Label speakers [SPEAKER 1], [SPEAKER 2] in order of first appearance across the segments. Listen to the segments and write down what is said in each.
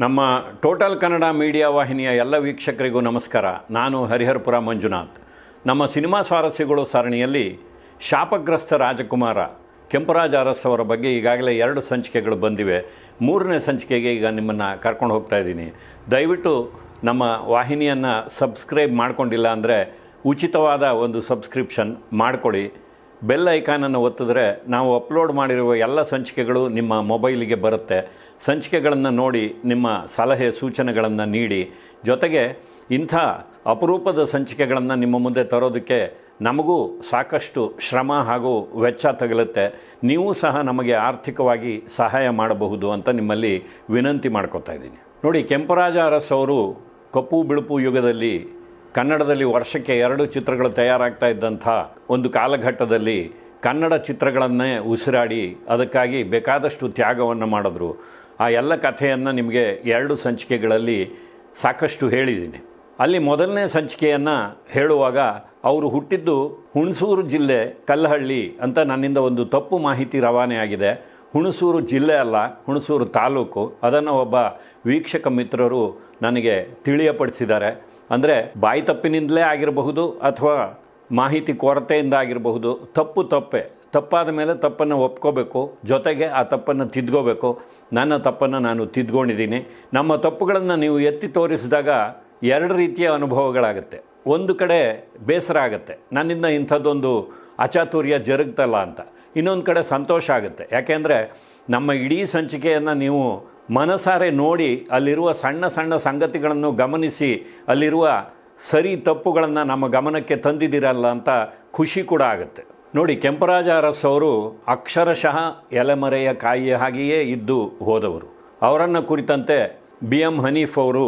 [SPEAKER 1] ನಮ್ಮ total Kannada media ವಾಹಿನಿಯ ಎಲ್ಲ ವೀಕ್ಷಕರಿಗೂ ನಮಸ್ಕಾರ. ನಾನು ಹರಿಹರಪುರ ಮಂಜುನಾಥ್. ನಮ್ಮ ಸಿನಿಮಾ ಸ್ವಾರಸ್ಯಗಳು ಸರಣಿಯಲ್ಲಿ ಶಾಪಗ್ರಸ್ತ ರಾಜಕುಮಾರ ಕೆಂಪರಾಜ ಅರಸ್ ಅವರ ಬಗ್ಗೆ ಈಗಾಗಲೇ ಎರಡು ಸಂಚಿಕೆಗಳು ಬಂದಿವೆ. ಮೂರನೇ ಸಂಚಿಕೆಗೆ ಈಗ ನಿಮ್ಮನ್ನು ಕರ್ಕೊಂಡು ಹೋಗ್ತಾ ಇದ್ದೀನಿ. ದಯವಿಟ್ಟು ನಮ್ಮ ವಾಹಿನಿಯನ್ನು ಸಬ್ಸ್ಕ್ರೈಬ್ ಮಾಡಿಕೊಂಡಿಲ್ಲ ಅಂದರೆ ಉಚಿತವಾದ ಒಂದು ಸಬ್ಸ್ಕ್ರಿಪ್ಷನ್ ಮಾಡಿಕೊಡಿ ಬೆಲ್ ಐಕಾನನ್ನು ಒತ್ತಿದ್ರೆ ನಾವು ಅಪ್ಲೋಡ್ ಮಾಡಿರುವ ಎಲ್ಲ ಸಂಚಿಕೆಗಳು ನಿಮ್ಮ ಮೊಬೈಲಿಗೆ ಬರುತ್ತೆ. ಸಂಚಿಕೆಗಳನ್ನು ನೋಡಿ ನಿಮ್ಮ ಸಲಹೆ ಸೂಚನೆಗಳನ್ನು ನೀಡಿ. ಜೊತೆಗೆ ಇಂಥ ಅಪರೂಪದ ಸಂಚಿಕೆಗಳನ್ನು ನಿಮ್ಮ ಮುಂದೆ ತರೋದಕ್ಕೆ ನಮಗೂ ಸಾಕಷ್ಟು ಶ್ರಮ ಹಾಗೂ ವೆಚ್ಚ ತಗಲುತ್ತೆ. ನೀವು ಸಹ ನಮಗೆ ಆರ್ಥಿಕವಾಗಿ ಸಹಾಯ ಮಾಡಬಹುದು ಅಂತ ನಿಮ್ಮಲ್ಲಿ ವಿನಂತಿ ಮಾಡ್ಕೋತಾ ಇದ್ದೀನಿ. ನೋಡಿ, ಕೆಂಪರಾಜ ಅರಸ್ ಅವರು ಕಪ್ಪು ಬಿಳುಪು ಯುಗದಲ್ಲಿ ಕನ್ನಡದಲ್ಲಿ ವರ್ಷಕ್ಕೆ ಎರಡು ಚಿತ್ರಗಳು ತಯಾರಾಗ್ತಾ ಇದ್ದಂಥ ಒಂದು ಕಾಲಘಟ್ಟದಲ್ಲಿ ಕನ್ನಡ ಚಿತ್ರಗಳನ್ನೇ ಉಸಿರಾಡಿ ಅದಕ್ಕಾಗಿ ಬೇಕಾದಷ್ಟು ತ್ಯಾಗವನ್ನು ಮಾಡಿದ್ರು. ಆ ಎಲ್ಲ ಕಥೆಯನ್ನು ನಿಮಗೆ ಎರಡು ಸಂಚಿಕೆಗಳಲ್ಲಿ ಸಾಕಷ್ಟು ಹೇಳಿದ್ದೀನಿ. ಅಲ್ಲಿ ಮೊದಲನೇ ಸಂಚಿಕೆಯನ್ನು ಹೇಳುವಾಗ ಅವರು ಹುಟ್ಟಿದ್ದು ಹುಣಸೂರು ಜಿಲ್ಲೆ ಕಲ್ಲಹಳ್ಳಿ ಅಂತ ನನ್ನಿಂದ ಒಂದು ತಪ್ಪು ಮಾಹಿತಿ ರವಾನೆ ಆಗಿದೆ. ಹುಣಸೂರು ಜಿಲ್ಲೆ ಅಲ್ಲ, ಹುಣಸೂರು ತಾಲೂಕು. ಅದನ್ನು ಒಬ್ಬ ವೀಕ್ಷಕ ಮಿತ್ರರು ನನಗೆ ತಿಳಿಯಪಡಿಸಿದ್ದಾರೆ. ಅಂದರೆ ಬಾಯಿ ತಪ್ಪಿನಿಂದಲೇ ಆಗಿರಬಹುದು ಅಥವಾ ಮಾಹಿತಿ ಕೊರತೆಯಿಂದ ಆಗಿರಬಹುದು. ತಪ್ಪು ತಪ್ಪೆ. ತಪ್ಪಾದ ಮೇಲೆ ತಪ್ಪನ್ನು ಒಪ್ಕೋಬೇಕು. ಜೊತೆಗೆ ಆ ತಪ್ಪನ್ನು ತಿದ್ಕೋಬೇಕು. ನನ್ನ ತಪ್ಪನ್ನು ನಾನು ತಿದ್ಕೊಂಡಿದ್ದೀನಿ. ನಮ್ಮ ತಪ್ಪುಗಳನ್ನು ನೀವು ಎತ್ತಿ ತೋರಿಸಿದಾಗ ಎರಡು ರೀತಿಯ ಅನುಭವಗಳಾಗುತ್ತೆ. ಒಂದು ಕಡೆ ಬೇಸರ ಆಗುತ್ತೆ. ನನ್ನಿಂದ ಇಂಥದ್ದೊಂದು ಅಚಾತುರ್ಯ ಜರುಗ್ತಲ್ಲ ಅಂತ. ಇನ್ನೊಂದು ಕಡೆ ಸಂತೋಷ ಆಗುತ್ತೆ. ಯಾಕೆಂದರೆ ನಮ್ಮ ಇಡೀ ಸಂಚಿಕೆಯನ್ನು ನೀವು ಮನಸಾರೆ ನೋಡಿ ಅಲ್ಲಿರುವ ಸಣ್ಣ ಸಣ್ಣ ಸಂಗತಿಗಳನ್ನು ಗಮನಿಸಿ ಅಲ್ಲಿರುವ ಸರಿ ತಪ್ಪುಗಳನ್ನು ನಮ್ಮ ಗಮನಕ್ಕೆ ತಂದಿದ್ದೀರಲ್ಲ ಅಂತ ಖುಷಿ ಕೂಡ ಆಗುತ್ತೆ. ನೋಡಿ, ಕೆಂಪರಾಜ ಅರಸ್ ಅವರು ಅಕ್ಷರಶಃ ಎಲೆಮರೆಯ ಕಾಯಿಯ ಹಾಗೆಯೇ ಇದ್ದು ಹೋದವರು. ಅವರನ್ನು ಕುರಿತಂತೆ ಬಿ ಎಂ ಹನೀಫ್ ಅವರು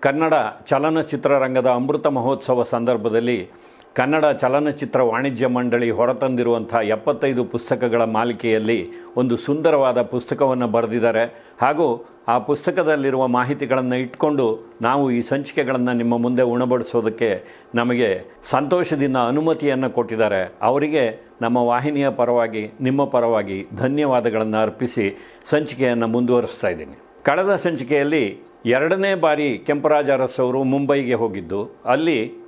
[SPEAKER 1] ಕನ್ನಡ ಚಲನಚಿತ್ರರಂಗದ ಅಮೃತ ಮಹೋತ್ಸವ ಸಂದರ್ಭದಲ್ಲಿ ಕನ್ನಡ ಚಲನಚಿತ್ರ ವಾಣಿಜ್ಯ ಮಂಡಳಿ ಹೊರತಂದಿರುವಂಥ ಎಪ್ಪತ್ತೈದು ಪುಸ್ತಕಗಳ ಮಾಲಿಕೆಯಲ್ಲಿ ಒಂದು ಸುಂದರವಾದ ಪುಸ್ತಕವನ್ನು ಬರೆದಿದ್ದಾರೆ. ಹಾಗೂ ಆ ಪುಸ್ತಕದಲ್ಲಿರುವ ಮಾಹಿತಿಗಳನ್ನು ಇಟ್ಕೊಂಡು ನಾವು ಈ ಸಂಚಿಕೆಗಳನ್ನು ನಿಮ್ಮ ಮುಂದೆ ಉಣಬಡಿಸೋದಕ್ಕೆ ನಮಗೆ ಸಂತೋಷದಿಂದ ಅನುಮತಿಯನ್ನು ಕೊಟ್ಟಿದ್ದಾರೆ. ಅವರಿಗೆ ನಮ್ಮ ವಾಹಿನಿಯ ಪರವಾಗಿ, ನಿಮ್ಮ ಪರವಾಗಿ ಧನ್ಯವಾದಗಳನ್ನು ಅರ್ಪಿಸಿ ಸಂಚಿಕೆಯನ್ನು ಮುಂದುವರಿಸ್ತಾ ಇದ್ದೀನಿ. ಕಳೆದ ಸಂಚಿಕೆಯಲ್ಲಿ ಎರಡನೇ ಬಾರಿ ಕೆಂಪರಾಜ ಅರಸ್ ಅವರು ಮುಂಬೈಗೆ ಹೋಗಿದ್ದು, ಅಲ್ಲಿ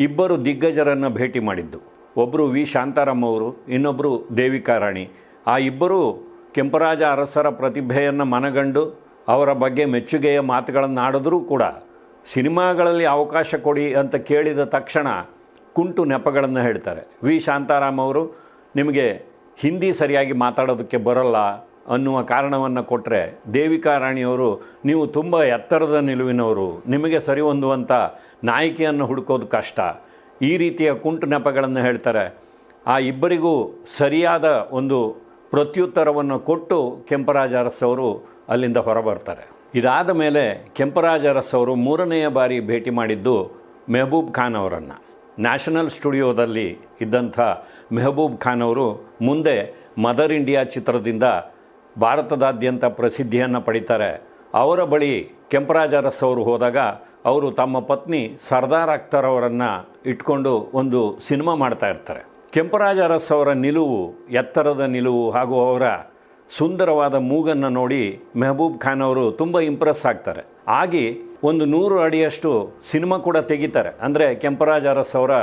[SPEAKER 1] ಇಬ್ಬರು ದಿಗ್ಗಜರನ್ನು ಭೇಟಿ ಮಾಡಿದ್ದು. ಒಬ್ಬರು ವಿ. ಶಾಂತಾರಾಮ್ ಅವರು ಇನ್ನೊಬ್ಬರು ದೇವಿಕಾ ರಾಣಿ. ಆ ಇಬ್ಬರು ಕೆಂಪರಾಜ ಅರಸರ ಪ್ರತಿಭೆಯನ್ನು ಮನಗಂಡು ಅವರ ಬಗ್ಗೆ ಮೆಚ್ಚುಗೆಯ ಮಾತುಗಳನ್ನು ಆಡಿದ್ರೂ ಕೂಡ ಸಿನಿಮಾಗಳಲ್ಲಿ ಅವಕಾಶ ಕೊಡಿ ಅಂತ ಕೇಳಿದ ತಕ್ಷಣ ಕುಂಟು ನೆಪಗಳನ್ನು ಹೇಳ್ತಾರೆ. ವಿ. ಶಾಂತಾರಾಮ್ ಅವರು, ನಿಮಗೆ ಹಿಂದಿ ಸರಿಯಾಗಿ ಮಾತಾಡೋದಕ್ಕೆ ಬರಲ್ಲ. ಅನ್ನುವ ಕಾರಣವನ್ನು ಕೊಟ್ಟರೆ ದೇವಿಕಾ ರಾಣಿಯವರು, ನೀವು ತುಂಬ ಎತ್ತರದ ನಿಲುವಿನವರು, ನಿಮಗೆ ಸರಿ ಹೊಂದುವಂಥ ನಾಯಕಿಯನ್ನು ಹುಡುಕೋದು ಕಷ್ಟ. ಈ ರೀತಿಯ ಕುಂಟು ನೆಪಗಳನ್ನು ಹೇಳ್ತಾರೆ. ಆ ಇಬ್ಬರಿಗೂ ಸರಿಯಾದ ಒಂದು ಪ್ರತ್ಯುತ್ತರವನ್ನು ಕೊಟ್ಟು ಕೆಂಪರಾಜ ಅರಸವರು ಅಲ್ಲಿಂದ ಹೊರಬರ್ತಾರೆ. ಇದಾದ ಮೇಲೆ ಕೆಂಪರಾಜ ಅರಸವರು ಮೂರನೆಯ ಬಾರಿ ಭೇಟಿ ಮಾಡಿದ್ದು ಮೆಹಬೂಬ್ ಖಾನ್ ಅವರನ್ನು. ನ್ಯಾಷನಲ್ ಸ್ಟುಡಿಯೋದಲ್ಲಿ ಇದ್ದಂಥ ಮೆಹಬೂಬ್ ಖಾನ್ ಅವರು ಮುಂದೆ ಮದರ್ ಇಂಡಿಯಾ ಚಿತ್ರದಿಂದ ಭಾರತದಾದ್ಯಂತ ಪ್ರಸಿದ್ಧಿಯನ್ನು ಪಡಿತಾರೆ. ಅವರ ಬಳಿ ಕೆಂಪರಾಜ ಅರಸ್ ಅವರು ಹೋದಾಗ ಅವರು ತಮ್ಮ ಪತ್ನಿ ಸರ್ದಾರ್ ಅಖ್ತರ್ ಅವರನ್ನು ಇಟ್ಕೊಂಡು ಒಂದು ಸಿನಿಮಾ ಮಾಡ್ತಾ ಇರ್ತಾರೆ. ಕೆಂಪರಾಜ ಅರಸ್ ಅವರ ನಿಲುವು, ಎತ್ತರದ ನಿಲುವು ಹಾಗೂ ಅವರ ಸುಂದರವಾದ ಮೂಗನ್ನು ನೋಡಿ ಮೆಹಬೂಬ್ ಖಾನ್ ಅವರು ತುಂಬ ಇಂಪ್ರೆಸ್ ಆಗ್ತಾರೆ. ಆಗಿ ಒಂದು ನೂರು ಅಡಿಯಷ್ಟು ಸಿನಿಮಾ ಕೂಡ ತೆಗಿತಾರೆ. ಅಂದರೆ ಕೆಂಪರಾಜ ಅರಸ್ ಅವರ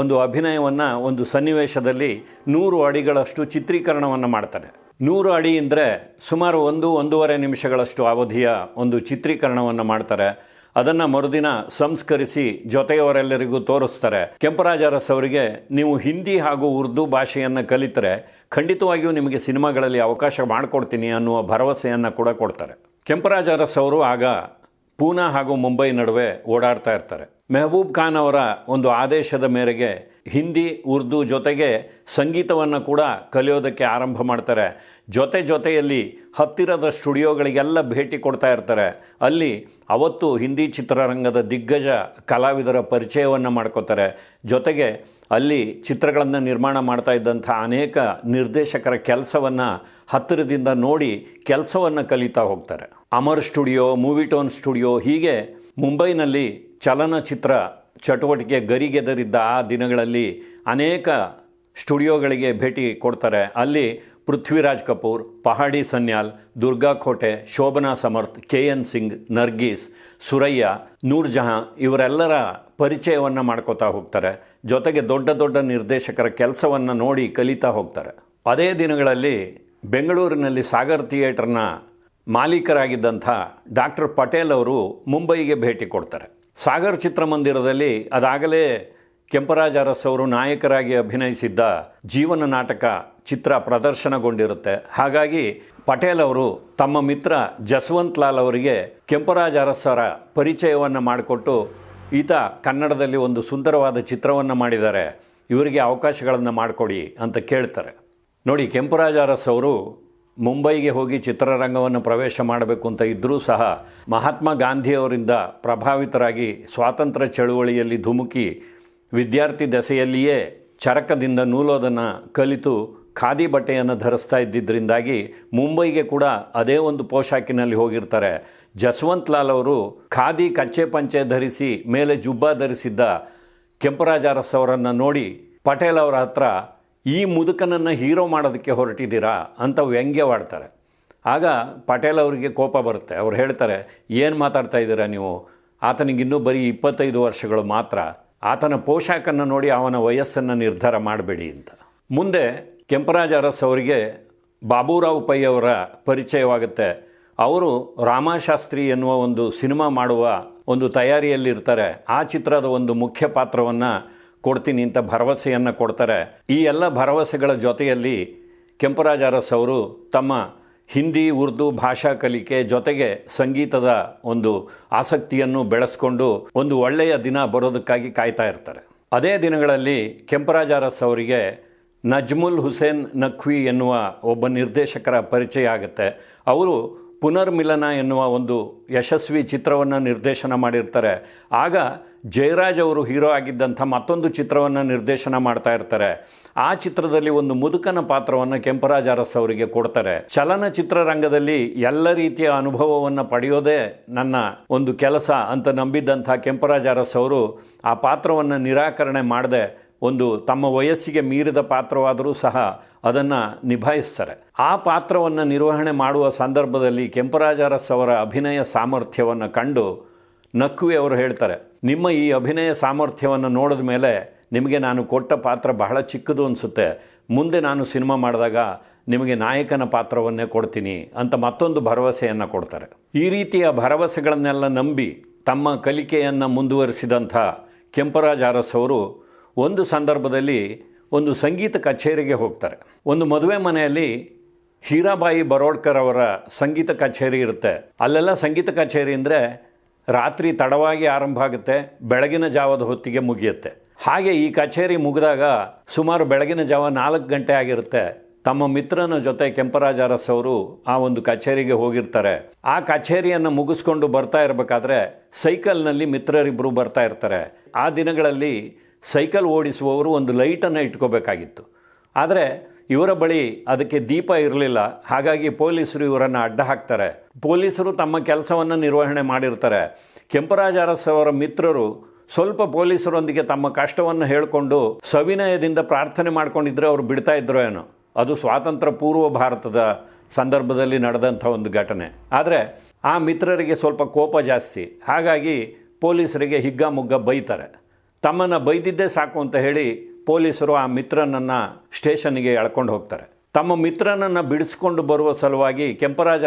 [SPEAKER 1] ಒಂದು ಅಭಿನಯವನ್ನು ಒಂದು ಸನ್ನಿವೇಶದಲ್ಲಿ ನೂರು ಅಡಿಗಳಷ್ಟು ಚಿತ್ರೀಕರಣವನ್ನು ಮಾಡ್ತಾರೆ. ನೂರು ಅಡಿ ಅಂದರೆ ಸುಮಾರು ಒಂದು, ಒಂದೂವರೆ ನಿಮಿಷಗಳಷ್ಟು ಅವಧಿಯ ಒಂದು ಚಿತ್ರೀಕರಣವನ್ನು ಮಾಡ್ತಾರೆ. ಅದನ್ನು ಮರುದಿನ ಸಂಸ್ಕರಿಸಿ ಜೊತೆಯವರೆಲ್ಲರಿಗೂ ತೋರಿಸ್ತಾರೆ. ಕೆಂಪರಾಜ ಅರಸ್ ಅವರಿಗೆ ನೀವು ಹಿಂದಿ ಹಾಗೂ ಉರ್ದು ಭಾಷೆಯನ್ನು ಕಲಿತರೆ ಖಂಡಿತವಾಗಿಯೂ ನಿಮಗೆ ಸಿನಿಮಾಗಳಲ್ಲಿ ಅವಕಾಶ ಮಾಡಿಕೊಡ್ತೀನಿ ಅನ್ನುವ ಭರವಸೆಯನ್ನು ಕೂಡ ಕೊಡ್ತಾರೆ. ಕೆಂಪರಾಜ ಅರಸ್ ಅವರು ಆಗ ಪೂನಾ ಹಾಗೂ ಮುಂಬೈ ನಡುವೆ ಓಡಾಡ್ತಾ ಇರ್ತಾರೆ. ಮೆಹಬೂಬ್ ಖಾನ್ ಅವರ ಒಂದು ಆದೇಶದ ಮೇರೆಗೆ ಹಿಂದಿ, ಉರ್ದು ಜೊತೆಗೆ ಸಂಗೀತವನ್ನು ಕೂಡ ಕಲಿಯೋದಕ್ಕೆ ಆರಂಭ ಮಾಡ್ತಾರೆ. ಜೊತೆ ಜೊತೆಯಲ್ಲಿ ಹತ್ತಿರದ ಸ್ಟುಡಿಯೋಗಳಿಗೆಲ್ಲ ಭೇಟಿ ಕೊಡ್ತಾ ಇರ್ತಾರೆ. ಅಲ್ಲಿ ಅವತ್ತು ಹಿಂದಿ ಚಿತ್ರರಂಗದ ದಿಗ್ಗಜ ಕಲಾವಿದರ ಪರಿಚಯವನ್ನು ಮಾಡ್ಕೋತಾರೆ. ಜೊತೆಗೆ ಅಲ್ಲಿ ಚಿತ್ರಗಳನ್ನು ನಿರ್ಮಾಣ ಮಾಡ್ತಾ ಇದ್ದಂಥ ಅನೇಕ ನಿರ್ದೇಶಕರ ಕೆಲಸವನ್ನು ಹತ್ತಿರದಿಂದ ನೋಡಿ ಕೆಲಸವನ್ನು ಕಲಿತಾ ಹೋಗ್ತಾರೆ. ಅಮರ್ ಸ್ಟುಡಿಯೋ ಮೂವಿಟೋನ್ ಸ್ಟುಡಿಯೋ ಹೀಗೆ ಮುಂಬೈನಲ್ಲಿ ಚಲನಚಿತ್ರ ಚಟುವಟಿಕೆ ಗರಿಗೆದರಿದ್ದ ಆ ದಿನಗಳಲ್ಲಿ ಅನೇಕ ಸ್ಟುಡಿಯೋಗಳಿಗೆ ಭೇಟಿ ಕೊಡ್ತಾರೆ. ಅಲ್ಲಿ ಪೃಥ್ವಿರಾಜ್ ಕಪೂರ್, ಪಹಾಡಿ ಸನ್ಯಾಲ್, ದುರ್ಗಾ ಕೋಟೆ, ಶೋಭನಾ ಸಮರ್ಥ್, ಕೆ ಎನ್ ಸಿಂಗ್, ನರ್ಗೀಸ್, ಸುರಯ್ಯ ನೂರ್ ಇವರೆಲ್ಲರ ಪರಿಚಯವನ್ನು ಮಾಡ್ಕೋತಾ ಹೋಗ್ತಾರೆ. ಜೊತೆಗೆ ದೊಡ್ಡ ದೊಡ್ಡ ನಿರ್ದೇಶಕರ ಕೆಲಸವನ್ನು ನೋಡಿ ಕಲಿತಾ ಹೋಗ್ತಾರೆ. ಅದೇ ದಿನಗಳಲ್ಲಿ ಬೆಂಗಳೂರಿನಲ್ಲಿ ಸಾಗರ್ ಥಿಯೇಟರ್ನ ಮಾಲೀಕರಾಗಿದ್ದಂಥ ಡಾಕ್ಟರ್ ಪಟೇಲ್ ಅವರು ಮುಂಬೈಗೆ ಭೇಟಿ ಕೊಡ್ತಾರೆ. ಸಾಗರ್ ಚಿತ್ರಮಂದಿರದಲ್ಲಿ ಅದಾಗಲೇ ಕೆಂಪರಾಜ ಅರಸ್ ಅವರು ನಾಯಕರಾಗಿ ಅಭಿನಯಿಸಿದ್ದ ಜೀವನ ನಾಟಕ ಚಿತ್ರ ಪ್ರದರ್ಶನಗೊಂಡಿರುತ್ತೆ. ಹಾಗಾಗಿ ಪಟೇಲ್ ಅವರು ತಮ್ಮ ಮಿತ್ರ ಜಸ್ವಂತ್ ಲಾಲ್ ಅವರಿಗೆ ಕೆಂಪರಾಜ ಅರಸರ ಪರಿಚಯವನ್ನು ಮಾಡಿಕೊಟ್ಟು ಈತ ಕನ್ನಡದಲ್ಲಿ ಒಂದು ಸುಂದರವಾದ ಚಿತ್ರವನ್ನು ಮಾಡಿದ್ದಾರೆ. ಇವರಿಗೆ ಅವಕಾಶಗಳನ್ನು ಮಾಡಿಕೊಡಿ ಅಂತ ಕೇಳ್ತಾರೆ. ನೋಡಿ, ಕೆಂಪರಾಜ ಅರಸ್ ಅವರು ಮುಂಬೈಗೆ ಹೋಗಿ ಚಿತ್ರರಂಗವನ್ನು ಪ್ರವೇಶ ಮಾಡಬೇಕು ಅಂತ ಇದ್ದರೂ ಸಹ ಮಹಾತ್ಮ ಗಾಂಧಿಯವರಿಂದ ಪ್ರಭಾವಿತರಾಗಿ ಸ್ವಾತಂತ್ರ್ಯ ಚಳುವಳಿಯಲ್ಲಿ ಧುಮುಕಿ ವಿದ್ಯಾರ್ಥಿ ದೆಸೆಯಲ್ಲಿಯೇ ಚರಕದಿಂದ ನೂಲೋದನ್ನು ಕಲಿತು ಖಾದಿ ಬಟ್ಟೆಯನ್ನು ಧರಿಸ್ತಾ ಇದ್ದಿದ್ದರಿಂದಾಗಿ ಮುಂಬೈಗೆ ಕೂಡ ಅದೇ ಒಂದು ಪೋಷಾಕಿನಲ್ಲಿ ಹೋಗಿರ್ತಾರೆ. ಜಸ್ವಂತ್ ಲಾಲ್ ಅವರು ಖಾದಿ ಕಚ್ಚೆ ಪಂಚೆ ಧರಿಸಿ ಮೇಲೆ ಜುಬ್ಬಾ ಧರಿಸಿದ್ದ ಕೆಂಪರಾಜ ಅರಸ್ ಅವರನ್ನು ನೋಡಿ ಪಟೇಲ್ ಅವರ ಹತ್ರ ಈ ಮುದುಕನನ್ನು ಹೀರೋ ಮಾಡೋದಕ್ಕೆ ಹೊರಟಿದ್ದೀರಾ ಅಂತ ವ್ಯಂಗ್ಯವಾಡ್ತಾರೆ. ಆಗ ಪಟೇಲ್ ಅವರಿಗೆ ಕೋಪ ಬರುತ್ತೆ. ಅವ್ರು ಹೇಳ್ತಾರೆ, ಏನು ಮಾತಾಡ್ತಾ ಇದ್ದೀರಾ ನೀವು? ಆತನಿಗಿನ್ನೂ ಬರೀ ಇಪ್ಪತ್ತೈದು ವರ್ಷಗಳು ಮಾತ್ರ. ಆತನ ಪೋಷಾಕನ್ನು ನೋಡಿ ಅವನ ವಯಸ್ಸನ್ನು ನಿರ್ಧಾರ ಮಾಡಬೇಡಿ ಅಂತ. ಮುಂದೆ ಕೆಂಪರಾಜ ಅರಸ್ ಅವರಿಗೆ ಬಾಬುರಾವ್ ಪೈ ಅವರ ಪರಿಚಯವಾಗುತ್ತೆ. ಅವರು ರಾಮಶಾಸ್ತ್ರಿ ಎನ್ನುವ ಒಂದು ಸಿನಿಮಾ ಮಾಡುವ ಒಂದು ತಯಾರಿಯಲ್ಲಿರ್ತಾರೆ. ಆ ಚಿತ್ರದ ಒಂದು ಮುಖ್ಯ ಪಾತ್ರವನ್ನು ಕೊಡ್ತೀನಿ ಅಂತ ಭರವಸೆಯನ್ನು ಕೊಡ್ತಾರೆ. ಈ ಎಲ್ಲ ಭರವಸೆಗಳ ಜೊತೆಯಲ್ಲಿ ಕೆಂಪರಾಜ ಅರಸ್ ಅವರು ತಮ್ಮ ಹಿಂದಿ, ಉರ್ದು ಭಾಷಾ ಕಲಿಕೆ ಜೊತೆಗೆ ಸಂಗೀತದ ಒಂದು ಆಸಕ್ತಿಯನ್ನು ಬೆಳೆಸ್ಕೊಂಡು ಒಂದು ಒಳ್ಳೆಯ ದಿನ ಬರೋದಕ್ಕಾಗಿ ಕಾಯ್ತಾ ಇರ್ತಾರೆ. ಅದೇ ದಿನಗಳಲ್ಲಿ ಕೆಂಪರಾಜ ಅರಸ್ ಅವರಿಗೆ ನಜ್ಮುಲ್ ಹುಸೇನ್ ನಖ್ವಿ ಎನ್ನುವ ಒಬ್ಬ ನಿರ್ದೇಶಕರ ಪರಿಚಯ ಆಗುತ್ತೆ. ಅವರು ಪುನರ್ಮಿಲನ ಎನ್ನುವ ಒಂದು ಯಶಸ್ವಿ ಚಿತ್ರವನ್ನು ನಿರ್ದೇಶನ ಮಾಡಿರ್ತಾರೆ. ಆಗ ಜಯರಾಜ್ ಅವರು ಹೀರೋ ಆಗಿದ್ದಂಥ ಮತ್ತೊಂದು ಚಿತ್ರವನ್ನು ನಿರ್ದೇಶನ ಮಾಡ್ತಾ ಇರ್ತಾರೆ. ಆ ಚಿತ್ರದಲ್ಲಿ ಒಂದು ಮುದುಕನ ಪಾತ್ರವನ್ನು ಕೆಂಪರಾಜ ಅರಸ್ ಅವರಿಗೆ ಕೊಡ್ತಾರೆ. ಚಲನಚಿತ್ರರಂಗದಲ್ಲಿ ಎಲ್ಲ ರೀತಿಯ ಅನುಭವವನ್ನು ಪಡೆಯೋದೇ ನನ್ನ ಒಂದು ಕೆಲಸ ಅಂತ ನಂಬಿದ್ದಂಥ ಕೆಂಪರಾಜ ಅರಸ್ ಅವರು ಆ ಪಾತ್ರವನ್ನು ನಿರಾಕರಣೆ ಮಾಡದೆ ಒಂದು ತಮ್ಮ ವಯಸ್ಸಿಗೆ ಮೀರಿದ ಪಾತ್ರವಾದರೂ ಸಹ ಅದನ್ನು ನಿಭಾಯಿಸ್ತಾರೆ. ಆ ಪಾತ್ರವನ್ನು ನಿರ್ವಹಣೆ ಮಾಡುವ ಸಂದರ್ಭದಲ್ಲಿ ಕೆಂಪರಾಜ ಅರಸ್ ಅವರ ಅಭಿನಯ ಸಾಮರ್ಥ್ಯವನ್ನು ಕಂಡು ನಕ್ಕುವೆ ಅವರು ಹೇಳ್ತಾರೆ, ನಿಮ್ಮ ಈ ಅಭಿನಯ ಸಾಮರ್ಥ್ಯವನ್ನು ನೋಡಿದ ಮೇಲೆ ನಿಮಗೆ ನಾನು ಕೊಟ್ಟ ಪಾತ್ರ ಬಹಳ ಚಿಕ್ಕದು ಅನಿಸುತ್ತೆ. ಮುಂದೆ ನಾನು ಸಿನಿಮಾ ಮಾಡಿದಾಗ ನಿಮಗೆ ನಾಯಕನ ಪಾತ್ರವನ್ನೇ ಕೊಡ್ತೀನಿ ಅಂತ ಮತ್ತೊಂದು ಭರವಸೆಯನ್ನು ಕೊಡ್ತಾರೆ. ಈ ರೀತಿಯ ಭರವಸೆಗಳನ್ನೆಲ್ಲ ನಂಬಿ ತಮ್ಮ ಕಲಿಕೆಯನ್ನು ಮುಂದುವರಿಸಿದಂಥ ಕೆಂಪರಾಜ್ ಅರಸ್ ಅವರು ಒಂದು ಸಂದರ್ಭದಲ್ಲಿ ಒಂದು ಸಂಗೀತ ಕಚೇರಿಗೆ ಹೋಗ್ತಾರೆ. ಒಂದು ಮದುವೆ ಮನೆಯಲ್ಲಿ ಹೀರಾಬಾಯಿ ಬರೋಡ್ಕರ್ ಅವರ ಸಂಗೀತ ಕಚೇರಿ ಇರುತ್ತೆ. ಅಲ್ಲೆಲ್ಲ ಸಂಗೀತ ಕಚೇರಿ ಅಂದರೆ ರಾತ್ರಿ ತಡವಾಗಿ ಆರಂಭ ಆಗುತ್ತೆ, ಬೆಳಗಿನ ಜಾವದ ಹೊತ್ತಿಗೆ ಮುಗಿಯುತ್ತೆ. ಹಾಗೆ ಈ ಕಚೇರಿ ಮುಗಿದಾಗ ಸುಮಾರು ಬೆಳಗಿನ ಜಾವ ನಾಲ್ಕು ಗಂಟೆ ಆಗಿರುತ್ತೆ. ತಮ್ಮ ಮಿತ್ರನ ಜೊತೆ ಕೆಂಪರಾಜ ಅರಸ್ ಅವರು ಆ ಒಂದು ಕಚೇರಿಗೆ ಹೋಗಿರ್ತಾರೆ. ಆ ಕಚೇರಿಯನ್ನು ಮುಗಿಸ್ಕೊಂಡು ಬರ್ತಾ ಇರಬೇಕಾದ್ರೆ ಸೈಕಲ್ನಲ್ಲಿ ಮಿತ್ರರಿಬ್ಬರು ಬರ್ತಾ ಇರ್ತಾರೆ. ಆ ದಿನಗಳಲ್ಲಿ ಸೈಕಲ್ ಓಡಿಸುವವರು ಒಂದು ಲೈಟನ್ನು ಇಟ್ಕೋಬೇಕಾಗಿತ್ತು. ಆದರೆ ಇವರ ಬಳಿ ಅದಕ್ಕೆ ದೀಪ ಇರಲಿಲ್ಲ. ಹಾಗಾಗಿ ಪೊಲೀಸರು ಇವರನ್ನು ಅಡ್ಡ ಹಾಕ್ತಾರೆ. ಪೊಲೀಸರು ತಮ್ಮ ಕೆಲಸವನ್ನು ನಿರ್ವಹಣೆ ಮಾಡಿರ್ತಾರೆ. ಕೆಂಪರಾಜ ಅರಸ್ ಅವರ ಮಿತ್ರರು ಸ್ವಲ್ಪ ಪೊಲೀಸರೊಂದಿಗೆ ತಮ್ಮ ಕಷ್ಟವನ್ನು ಹೇಳಿಕೊಂಡು ಸವಿನಯದಿಂದ ಪ್ರಾರ್ಥನೆ ಮಾಡ್ಕೊಂಡಿದ್ರೆ ಅವರು ಬಿಡ್ತಾ ಇದ್ರೋ ಏನೋ. ಅದು ಸ್ವಾತಂತ್ರ್ಯ ಪೂರ್ವ ಭಾರತದ ಸಂದರ್ಭದಲ್ಲಿ ನಡೆದಂಥ ಒಂದು ಘಟನೆ. ಆದರೆ ಆ ಮಿತ್ರರಿಗೆ ಸ್ವಲ್ಪ ಕೋಪ ಜಾಸ್ತಿ. ಹಾಗಾಗಿ ಪೊಲೀಸರಿಗೆ ಹಿಗ್ಗಾಮುಗ್ಗ ಬೈತಾರೆ. ತಮ್ಮನ್ನು ಬೈದಿದ್ದೇ ಸಾಕು ಅಂತ ಹೇಳಿ ಪೊಲೀಸರು ಆ ಮಿತ್ರನನ್ನು ಸ್ಟೇಷನ್ಗೆ ಎಳ್ಕೊಂಡು ಹೋಗ್ತಾರೆ. ತಮ್ಮ ಮಿತ್ರನನ್ನು ಬಿಡಿಸ್ಕೊಂಡು ಬರುವ ಸಲುವಾಗಿ ಕೆಂಪರಾಜ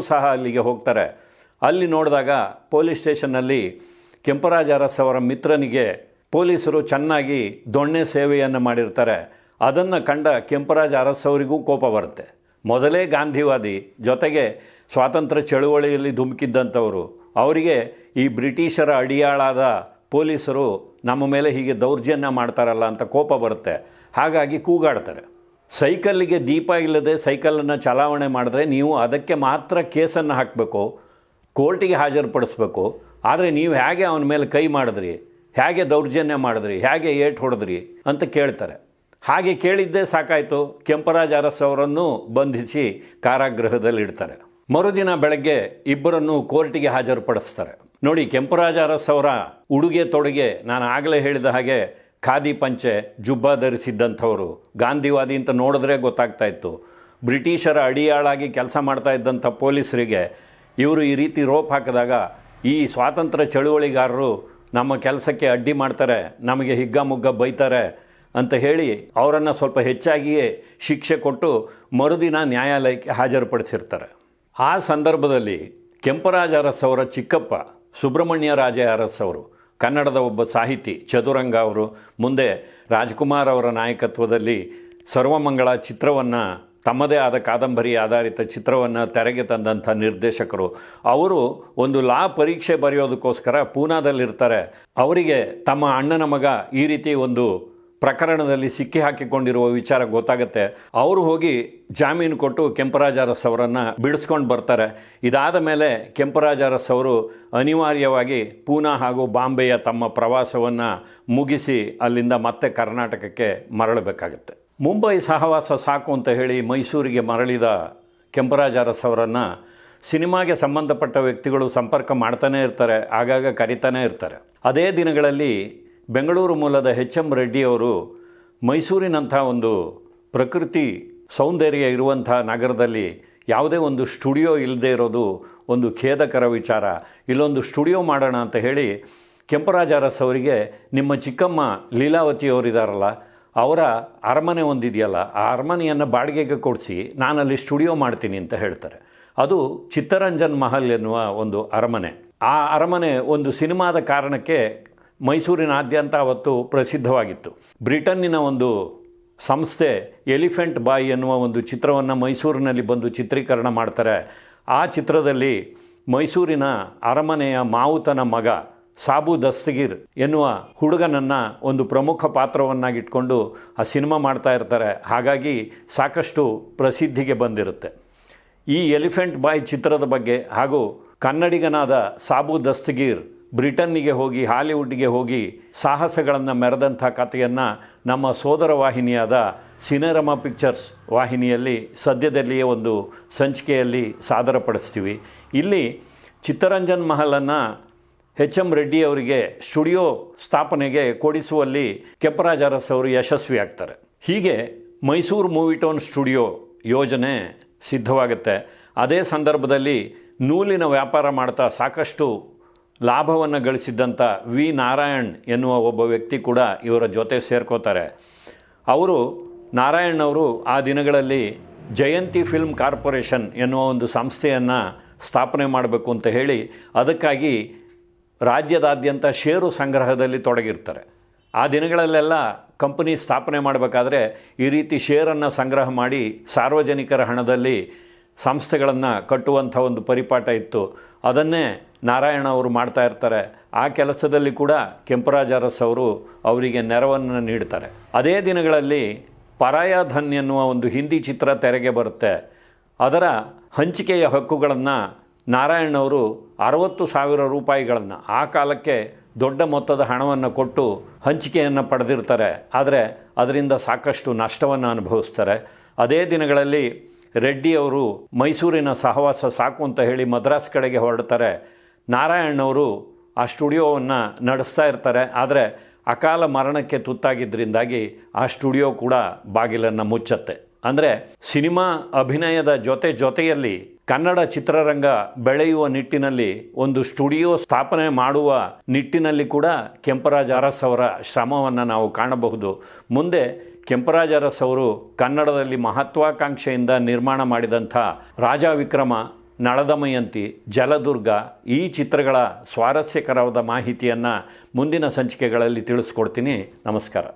[SPEAKER 1] ಸಹ ಅಲ್ಲಿಗೆ ಹೋಗ್ತಾರೆ. ಅಲ್ಲಿ ನೋಡಿದಾಗ ಪೊಲೀಸ್ ಸ್ಟೇಷನ್ನಲ್ಲಿ ಕೆಂಪರಾಜ ಅವರ ಮಿತ್ರನಿಗೆ ಪೊಲೀಸರು ಚೆನ್ನಾಗಿ ದೊಣ್ಣೆ ಸೇವೆಯನ್ನು ಮಾಡಿರ್ತಾರೆ. ಅದನ್ನು ಕಂಡ ಕೆಂಪರಾಜ ಅರಸ್ ಅವರಿಗೂ ಕೋಪ ಬರುತ್ತೆ. ಮೊದಲೇ ಗಾಂಧಿವಾದಿ, ಜೊತೆಗೆ ಸ್ವಾತಂತ್ರ್ಯ ಚಳುವಳಿಯಲ್ಲಿ ಧುಮುಕಿದ್ದಂಥವರು. ಅವರಿಗೆ ಈ ಬ್ರಿಟಿಷರ ಅಡಿಯಾಳಾದ ಪೊಲೀಸರು ನಮ್ಮ ಮೇಲೆ ಹೀಗೆ ದೌರ್ಜನ್ಯ ಮಾಡ್ತಾರಲ್ಲ ಅಂತ ಕೋಪ ಬರುತ್ತೆ. ಹಾಗಾಗಿ ಕೂಗಾಡ್ತಾರೆ. ಸೈಕಲ್ಲಿಗೆ ದೀಪ ಇಲ್ಲದೆ ಸೈಕಲನ್ನು ಚಲಾವಣೆ ಮಾಡಿದ್ರೆ ನೀವು ಅದಕ್ಕೆ ಮಾತ್ರ ಕೇಸನ್ನು ಹಾಕಬೇಕು, ಕೋರ್ಟಿಗೆ ಹಾಜರುಪಡಿಸ್ಬೇಕು. ಆದರೆ ನೀವು ಹೇಗೆ ಅವನ ಮೇಲೆ ಕೈ ಮಾಡಿದ್ರಿ, ಹೇಗೆ ದೌರ್ಜನ್ಯ ಮಾಡಿದ್ರಿ, ಹೇಗೆ ಏಟ್ ಹೊಡೆದ್ರಿ ಅಂತ ಕೇಳ್ತಾರೆ. ಹಾಗೆ ಕೇಳಿದ್ದೇ ಸಾಕಾಯಿತು. ಕೆಂಪರಾಜ ಅರಸ್ ಅವರನ್ನು ಬಂಧಿಸಿ ಕಾರಾಗೃಹದಲ್ಲಿ ಇಡ್ತಾರೆ ಮರುದಿನ ಬೆಳಗ್ಗೆ ಇಬ್ಬರನ್ನು ಕೋರ್ಟಿಗೆ ಹಾಜರುಪಡಿಸ್ತಾರೆ. ನೋಡಿ, ಕೆಂಪರಾಜ ಅರಸ್ ಅವರ ಉಡುಗೆ ತೊಡುಗೆ ನಾನು ಆಗಲೇ ಹೇಳಿದ ಹಾಗೆ ಖಾದಿ ಪಂಚೆ ಜುಬ್ಬ ಧರಿಸಿದ್ದಂಥವರು. ಗಾಂಧಿವಾದಿ ಅಂತ ನೋಡಿದ್ರೆ ಗೊತ್ತಾಗ್ತಾ ಇತ್ತು. ಬ್ರಿಟಿಷರ ಅಡಿಯಾಳಾಗಿ ಕೆಲಸ ಮಾಡ್ತಾ ಇದ್ದಂಥ ಪೊಲೀಸರಿಗೆ ಇವರು ಈ ರೀತಿ ರೋಪ್ ಹಾಕಿದಾಗ ಈ ಸ್ವಾತಂತ್ರ್ಯ ಚಳುವಳಿಗಾರರು ನಮ್ಮ ಕೆಲಸಕ್ಕೆ ಅಡ್ಡಿ ಮಾಡ್ತಾರೆ, ನಮಗೆ ಹಿಗ್ಗಮುಗ್ಗ ಬೈತಾರೆ ಅಂತ ಹೇಳಿ ಅವರನ್ನು ಸ್ವಲ್ಪ ಹೆಚ್ಚಾಗಿಯೇ ಶಿಕ್ಷೆ ಕೊಟ್ಟು ಮರುದಿನ ನ್ಯಾಯಾಲಯಕ್ಕೆ ಹಾಜರುಪಡಿಸಿರ್ತಾರೆ. ಆ ಸಂದರ್ಭದಲ್ಲಿ ಕೆಂಪರಾಜ ಅರಸ್ ಅವರ ಚಿಕ್ಕಪ್ಪ ಸುಬ್ರಹ್ಮಣ್ಯ ರಾಜ ಅರಸ್ ಅವರು, ಕನ್ನಡದ ಒಬ್ಬ ಸಾಹಿತಿ ಚದುರಂಗ ಅವರು, ಮುಂದೆ ರಾಜ್ಕುಮಾರ್ ಅವರ ನಾಯಕತ್ವದಲ್ಲಿ ಸರ್ವಮಂಗಳ ಚಿತ್ರವನ್ನು, ತಮ್ಮದೇ ಆದ ಕಾದಂಬರಿ ಆಧಾರಿತ ಚಿತ್ರವನ್ನು ತೆರೆಗೆ ತಂದಂಥ ನಿರ್ದೇಶಕರು. ಅವರು ಒಂದು ಲಾ ಪರೀಕ್ಷೆ ಬರೆಯೋದಕ್ಕೋಸ್ಕರ ಪೂನಾದಲ್ಲಿರ್ತಾರೆ. ಅವರಿಗೆ ತಮ್ಮ ಅಣ್ಣನ ಮಗ ಈ ರೀತಿ ಒಂದು ಪ್ರಕರಣದಲ್ಲಿ ಸಿಕ್ಕಿ ಹಾಕಿಕೊಂಡಿರುವ ವಿಚಾರ ಗೊತ್ತಾಗುತ್ತೆ. ಅವರು ಹೋಗಿ ಜಾಮೀನು ಕೊಟ್ಟು ಕೆಂಪರಾಜ ಅರಸ್ ಅವರನ್ನು ಬಿಡಿಸ್ಕೊಂಡು ಬರ್ತಾರೆ. ಇದಾದ ಮೇಲೆ ಕೆಂಪರಾಜ ಅರಸ್ ಅವರು ಅನಿವಾರ್ಯವಾಗಿ ಪೂನಾ ಹಾಗೂ ಬಾಂಬೆಯ ತಮ್ಮ ಪ್ರವಾಸವನ್ನು ಮುಗಿಸಿ ಅಲ್ಲಿಂದ ಮತ್ತೆ ಕರ್ನಾಟಕಕ್ಕೆ ಮರಳಬೇಕಾಗತ್ತೆ. ಮುಂಬೈ ಸಹವಾಸ ಸಾಕು ಅಂತ ಹೇಳಿ ಮೈಸೂರಿಗೆ ಮರಳಿದ ಕೆಂಪರಾಜ ಅರಸ್ ಅವರನ್ನು ಸಿನಿಮಾಗೆ ಸಂಬಂಧಪಟ್ಟ ವ್ಯಕ್ತಿಗಳು ಸಂಪರ್ಕ ಮಾಡ್ತಾನೇ ಇರ್ತಾರೆ, ಆಗಾಗ ಕರಿತಾನೇ ಇರ್ತಾರೆ. ಅದೇ ದಿನಗಳಲ್ಲಿ ಬೆಂಗಳೂರು ಮೂಲದ ಎಚ್ ಎಂ ರೆಡ್ಡಿಯವರು ಮೈಸೂರಿನಂಥ ಒಂದು ಪ್ರಕೃತಿ ಸೌಂದರ್ಯ ಇರುವಂಥ ನಗರದಲ್ಲಿ ಯಾವುದೇ ಒಂದು ಸ್ಟುಡಿಯೋ ಇಲ್ಲದೆ ಇರೋದು ಒಂದು ಖೇದಕರ ವಿಚಾರ. ಇಲ್ಲೊಂದು ಸ್ಟುಡಿಯೋ ಮಾಡೋಣ ಅಂತ ಹೇಳಿ ಕೆಂಪರಾಜಾರಸ್ ಅವರಿಗೆ ನಿಮ್ಮ ಚಿಕ್ಕಮ್ಮ ಲೀಲಾವತಿಯವರಿದ್ದಾರಲ್ಲ ಅವರ ಅರಮನೆ ಒಂದಿದೆಯಲ್ಲ, ಆ ಅರಮನೆಯನ್ನು ಬಾಡಿಗೆಗೆ ಕೊಡಿಸಿ ನಾನಲ್ಲಿ ಸ್ಟುಡಿಯೋ ಮಾಡ್ತೀನಿ ಅಂತ ಹೇಳ್ತಾರೆ. ಅದು ಚಿತ್ತರಂಜನ್ ಮಹಲ್ ಎನ್ನುವ ಒಂದು ಅರಮನೆ. ಆ ಅರಮನೆ ಒಂದು ಸಿನಿಮಾದ ಕಾರಣಕ್ಕೆ ಮೈಸೂರಿನಾದ್ಯಂತ ಅವತ್ತು ಪ್ರಸಿದ್ಧವಾಗಿತ್ತು. ಬ್ರಿಟನ್ನಿನ ಒಂದು ಸಂಸ್ಥೆ ಎಲಿಫೆಂಟ್ ಬಾಯ್ ಎನ್ನುವ ಒಂದು ಚಿತ್ರವನ್ನು ಮೈಸೂರಿನಲ್ಲಿ ಬಂದು ಚಿತ್ರೀಕರಣ ಮಾಡ್ತಾರೆ. ಆ ಚಿತ್ರದಲ್ಲಿ ಮೈಸೂರಿನ ಅರಮನೆಯ ಮಾವುತನ ಮಗ ಸಾಬು ದಸ್ತಗಿರ್ ಎನ್ನುವ ಹುಡುಗನನ್ನು ಒಂದು ಪ್ರಮುಖ ಪಾತ್ರವನ್ನಾಗಿಟ್ಕೊಂಡು ಆ ಸಿನಿಮಾ ಮಾಡ್ತಾ ಇರ್ತಾರೆ. ಹಾಗಾಗಿ ಸಾಕಷ್ಟು ಪ್ರಸಿದ್ಧಿಗೆ ಬಂದಿರುತ್ತೆ. ಈ ಎಲಿಫೆಂಟ್ ಬಾಯ್ ಚಿತ್ರದ ಬಗ್ಗೆ ಹಾಗೂ ಕನ್ನಡಿಗನಾದ ಸಾಬು ದಸ್ತಗೀರ್ ಬ್ರಿಟನ್ನಿಗೆ ಹೋಗಿ, ಹಾಲಿವುಡ್ಗೆ ಹೋಗಿ ಸಾಹಸಗಳನ್ನು ಮೆರೆದಂಥ ಕಥೆಯನ್ನು ನಮ್ಮ ಸೋದರ ವಾಹಿನಿಯಾದ ಸಿನೆರಮ ಪಿಕ್ಚರ್ಸ್ ವಾಹಿನಿಯಲ್ಲಿ ಸದ್ಯದಲ್ಲಿಯೇ ಒಂದು ಸಂಚಿಕೆಯಲ್ಲಿ ಸಾದರಪಡಿಸ್ತೀವಿ. ಇಲ್ಲಿ ಚಿತ್ತರಂಜನ್ ಮಹಲನ್ನು ಎಚ್ ಎಂ ರೆಡ್ಡಿ ಅವರಿಗೆ ಸ್ಟುಡಿಯೋ ಸ್ಥಾಪನೆಗೆ ಕೊಡಿಸುವಲ್ಲಿ ಕೆಂಪರಾಜ ಅರಸ್ ಅವರು ಯಶಸ್ವಿ ಆಗ್ತಾರೆ ಹೀಗೆ ಮೈಸೂರು ಮೂವಿ ಟೌನ್ ಸ್ಟುಡಿಯೋ ಯೋಜನೆ ಸಿದ್ಧವಾಗುತ್ತೆ. ಅದೇ ಸಂದರ್ಭದಲ್ಲಿ ನೂಲಿನ ವ್ಯಾಪಾರ ಮಾಡ್ತಾ ಸಾಕಷ್ಟು ಲಾಭವನ್ನು ಗಳಿಸಿದ್ದಂಥ ವಿ ನಾರಾಯಣ್ ಎನ್ನುವ ಒಬ್ಬ ವ್ಯಕ್ತಿ ಕೂಡ ಇವರ ಜೊತೆ ಸೇರ್ಕೋತಾರೆ. ಅವರು ನಾರಾಯಣ್ ಅವರು ಆ ದಿನಗಳಲ್ಲಿ ಜಯಂತಿ ಫಿಲ್ಮ್ ಕಾರ್ಪೊರೇಷನ್ ಎನ್ನುವ ಒಂದು ಸಂಸ್ಥೆಯನ್ನು ಸ್ಥಾಪನೆ ಮಾಡಬೇಕು ಅಂತ ಹೇಳಿ ಅದಕ್ಕಾಗಿ ರಾಜ್ಯದಾದ್ಯಂತ ಷೇರು ಸಂಗ್ರಹದಲ್ಲಿ ತೊಡಗಿರ್ತಾರೆ. ಆ ದಿನಗಳಲ್ಲೆಲ್ಲ ಕಂಪನಿ ಸ್ಥಾಪನೆ ಮಾಡಬೇಕಾದ್ರೆ ಈ ರೀತಿ ಷೇರನ್ನು ಸಂಗ್ರಹ ಮಾಡಿ ಸಾರ್ವಜನಿಕರ ಹಣದಲ್ಲಿ ಸಂಸ್ಥೆಗಳನ್ನು ಕಟ್ಟುವಂಥ ಒಂದು ಪರಿಪಾಠ ಇತ್ತು. ಅದನ್ನೇ ನಾರಾಯಣ ಅವರು ಮಾಡ್ತಾ ಇರ್ತಾರೆ. ಆ ಕೆಲಸದಲ್ಲಿ ಕೂಡ ಕೆಂಪರಾಜ ಅರಸ್ ಅವರು ಅವರಿಗೆ ನೆರವನ್ನು ನೀಡ್ತಾರೆ. ಅದೇ ದಿನಗಳಲ್ಲಿ ಪರಾಯ ಧನ್ ಎನ್ನುವ ಒಂದು ಹಿಂದಿ ಚಿತ್ರ ತೆರೆಗೆ ಬರುತ್ತೆ. ಅದರ ಹಂಚಿಕೆಯ ಹಕ್ಕುಗಳನ್ನು ನಾರಾಯಣ್ ಅವರು ಅರವತ್ತು ಸಾವಿರ ರೂಪಾಯಿಗಳನ್ನು ಆ ಕಾಲಕ್ಕೆ ದೊಡ್ಡ ಮೊತ್ತದ ಹಣವನ್ನು ಕೊಟ್ಟು ಹಂಚಿಕೆಯನ್ನು ಪಡೆದಿರ್ತಾರೆ. ಆದರೆ ಅದರಿಂದ ಸಾಕಷ್ಟು ನಷ್ಟವನ್ನು ಅನುಭವಿಸ್ತಾರೆ. ಅದೇ ದಿನಗಳಲ್ಲಿ ರೆಡ್ಡಿ ಅವರು ಮೈಸೂರಿನ ಸಹವಾಸ ಸಾಕು ಅಂತ ಹೇಳಿ ಮದ್ರಾಸ್ ಕಡೆಗೆ ಹೊರಡ್ತಾರೆ. ನಾರಾಯಣ್ ಅವರು ಆ ಸ್ಟುಡಿಯೋವನ್ನು ನಡೆಸ್ತಾ ಇರ್ತಾರೆ. ಆದರೆ ಅಕಾಲ ಮರಣಕ್ಕೆ ತುತ್ತಾಗಿದ್ದರಿಂದಾಗಿ ಆ ಸ್ಟುಡಿಯೋ ಕೂಡ ಬಾಗಿಲನ್ನು ಮುಚ್ಚತ್ತೆ. ಅಂದರೆ ಸಿನಿಮಾ ಅಭಿನಯದ ಜೊತೆ ಜೊತೆಯಲ್ಲಿ ಕನ್ನಡ ಚಿತ್ರರಂಗ ಬೆಳೆಯುವ ನಿಟ್ಟಿನಲ್ಲಿ ಒಂದು ಸ್ಟುಡಿಯೋ ಸ್ಥಾಪನೆ ಮಾಡುವ ನಿಟ್ಟಿನಲ್ಲಿ ಕೂಡ ಕೆಂಪರಾಜ ಅರಸ್ ಅವರ ಶ್ರಮವನ್ನು ನಾವು ಕಾಣಬಹುದು. ಮುಂದೆ ಕೆಂಪರಾಜ ಅರಸ್ ಅವರು ಕನ್ನಡದಲ್ಲಿ ಮಹತ್ವಾಕಾಂಕ್ಷೆಯಿಂದ ನಿರ್ಮಾಣ ಮಾಡಿದಂಥ ರಾಜ ವಿಕ್ರಮ, ನಳದಮಯಂತಿ, ಜಲದುರ್ಗ ಈ ಚಿತ್ರಗಳ ಸ್ವಾರಸ್ಯಕರವಾದ ಮಾಹಿತಿಯನ್ನು ಮುಂದಿನ ಸಂಚಿಕೆಗಳಲ್ಲಿ ತಿಳಿಸ್ಕೊಡ್ತೀನಿ. ನಮಸ್ಕಾರ.